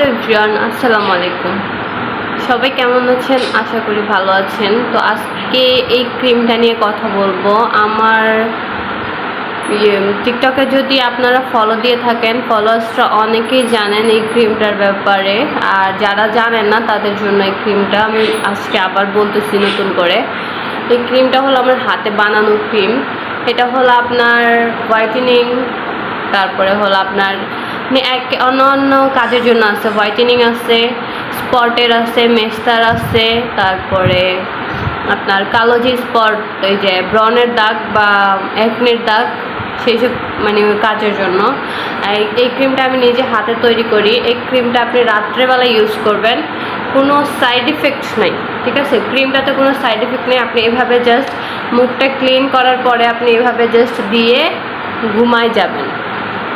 Hello everyone আসসালামু আলাইকুম। সবাই কেমন আছেন? আশা করি ভালো আছেন। তো আজকে এই ক্রিমটা নিয়ে কথা বলব। আমার ইয়ে, টিকটকে যদি আপনারা ফলো দিয়ে থাকেন ফলোয়ার্সরা অনেকেই জানেন এই ক্রিমটার ব্যাপারে। আর যারা জানেন না তাদের জন্য এই ক্রিমটা আমি আজকে আবার বলতেছি নতুন করে। এই ক্রিমটা হলো আমার হাতে বানানো ক্রিম। এটা হলো আপনার হোয়াইটেনিং তারপরে হলো আপনার মানে এক অন্য অন্য কাজের জন্য আছে, হোয়াইটেনিং আছে, স্পটের আছে, মেস্তার আছে, তারপরে আপনার কালো যে স্পট, এই যে ব্রনের দাগ বা একনের দাগ সেই সব মানে কাজের জন্য। এই ক্রিমটা আমি নিজে হাতে তৈরি করি। এই ক্রিমটা আপনি রাত্রেবেলা ইউজ করবেন। কোনো সাইড ইফেক্টস নাই, ঠিক আছে? ক্রিমটাতে কোনো সাইড ইফেক্ট নেই। আপনি এভাবে জাস্ট মুখটা ক্লিন করার পরে আপনি এভাবে জাস্ট দিয়ে ঘুমায় যাবেন।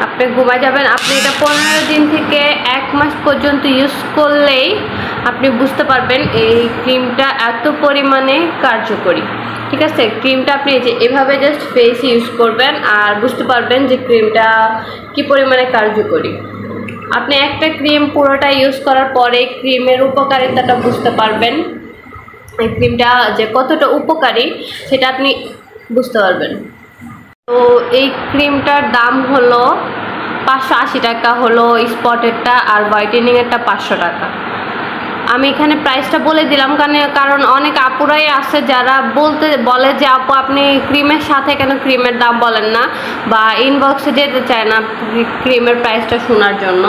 আপনি ঘুমায় যাবেন। আপনি এটা পনেরো দিন থেকে এক মাস পর্যন্ত ইউজ করলেই আপনি বুঝতে পারবেন এই ক্রিমটা এত পরিমাণে কার্যকরী। ঠিক আছে? ক্রিমটা আপনি যে এভাবে জাস্ট ফেস ইউজ করবেন আর বুঝতে পারবেন যে ক্রিমটা কি পরিমাণে কার্যকরী। আপনি একটা ক্রিম পুরোটা ইউজ করার পরে ক্রিমের উপকারিতাটা বুঝতে পারবেন। এই ক্রিমটা যে কতটা উপকারী, সেটা আপনি বুঝতে পারবেন। তো এই ক্রিমটার দাম হলো পাঁচশো আশি টাকা, হলো স্পটেরটা আর হোয়াইটেনিংয়েরটা পাঁচশো টাকা। আমি এখানে প্রাইসটা বলে দিলাম কারণ কারণ অনেক আপুরাই আছে যারা বলতে বলে যে, আপু, আপনি ক্রিমের সাথে কেন ক্রিমের দাম বলেন না? বা ইনবক্সে যেতে চায় না ক্রিমের প্রাইসটা শোনার জন্য।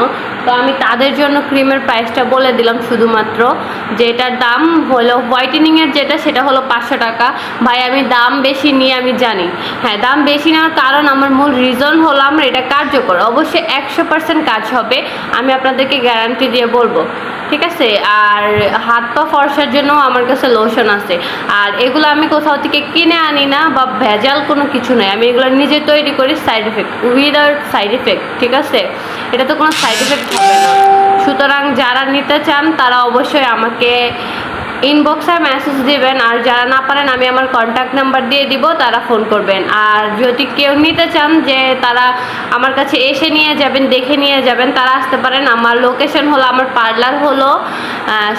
তো আমি তাদের জন্য ক্রিমের প্রাইসটা বলে দিলাম শুধুমাত্র। যেটার দাম হলো হোয়াইটেনিংয়ের যেটা, সেটা হলো পাঁচশো টাকা। ভাই, আমি দাম বেশি নিয়ে আমি জানি। হ্যাঁ দাম বেশি নেওয়ার কারণ আমার মূল রিজন হলো আমার এটা কার্যকর। অবশ্যই একশো পার্সেন্ট কাজ হবে। আমি আপনাদেরকে গ্যারান্টি দিয়ে বলব। ঠিক আছে? আর হাত পা ফর্সার জন্য আমার কাছে লোশন আছে। আর এগুলো আমি কোথাও থেকে কিনে আনি না বা ভেজাল কোনো কিছু নয় আমি এগুলো নিজে তৈরি করি side effect without side effect ঠিক আছে? এটা তো কোনো সাইড এফেক্ট হবে না। সুতরাং যারা নিতে চান তারা অবশ্যই আমাকে ইনবক্সে মেসেজ দিবেন, আর যারা না পারেন, আমি আমার কন্ট্যাক্ট নাম্বার দিয়ে দিব, তারা ফোন করবেন। আর যদি কেউ নিতে চান যে তারা আমার কাছে এসে নিয়ে যাবেন, দেখে নিয়ে যাবেন, তারা আসতে পারেন। আমার লোকেশন হলো, আমার পার্লার হলো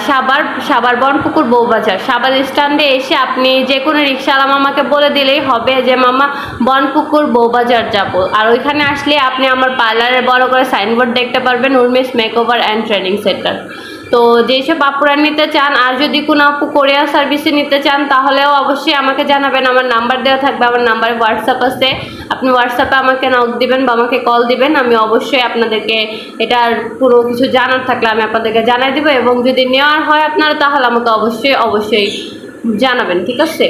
সাবার সাবার বনপুকুর বউবাজার সাবার স্ট্যান্ডে এসে আপনি যে কোনো রিক্সাওয়ালা মামাকে বলে দিলেই হবে যে, মামা, বনপুকুর বউবাজার যাব। আর ওইখানে আসলে আপনি আমার পার্লারের বড় করে সাইনবোর্ড দেখতে পারবেন, Urmi's makeover and training centre তো যেসব আপুরা নিতে চান, আর যদি কোনো আপু কোরিয়ার সার্ভিসে নিতে চান, তাহলেও অবশ্যই আমাকে জানাবেন। আমার নাম্বার দেওয়া থাকবে, আমার নাম্বারে হোয়াটসঅ্যাপ আছে। আপনি হোয়াটসঅ্যাপে আমাকে নক দিবেন বা আমাকে কল দিবেন। আমি অবশ্যই আপনাদেরকে এটার পুরো কিছু জানার থাকলে আমি আপনাদেরকে জানাই দেবো এবং যদি নেওয়ার হয় আপনারা, তাহলে আমাকে অবশ্যই অবশ্যই জানাবেন, ঠিক আছে?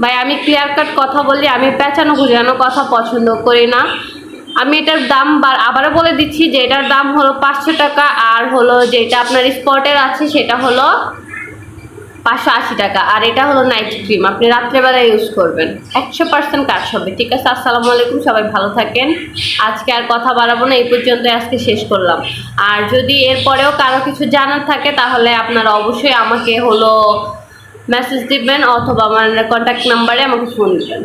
ভাই, আমি ক্লিয়ার কাট কথা বলি, আমি পেঁচানো গুজানো কথা পছন্দ করি না। আমি এটার দাম আবারও বলে দিচ্ছি যে এটার দাম হলো পাঁচশো টাকা আর হলো যেটা আপনার স্পটের আছে সেটা হলো পাঁচশো আশি টাকা। আর এটা হলো নাইট ক্রিম। আপনি রাত্রেবেলা ইউজ করবেন। একশো পার্সেন্ট কাজ হবে। ঠিক আছে? আসসালামু আলাইকুম। সবাই ভালো থাকেন। আজকে আর কথা বাড়াবো না। এই পর্যন্ত আজকে শেষ করলাম। আর যদি এরপরেও কারও কিছু জানার থাকে, তাহলে আপনারা অবশ্যই আমাকে হলো মেসেজ দিবেন অথবা আমার কন্ট্যাক্ট নাম্বারে আমাকে ফোন দিবেন।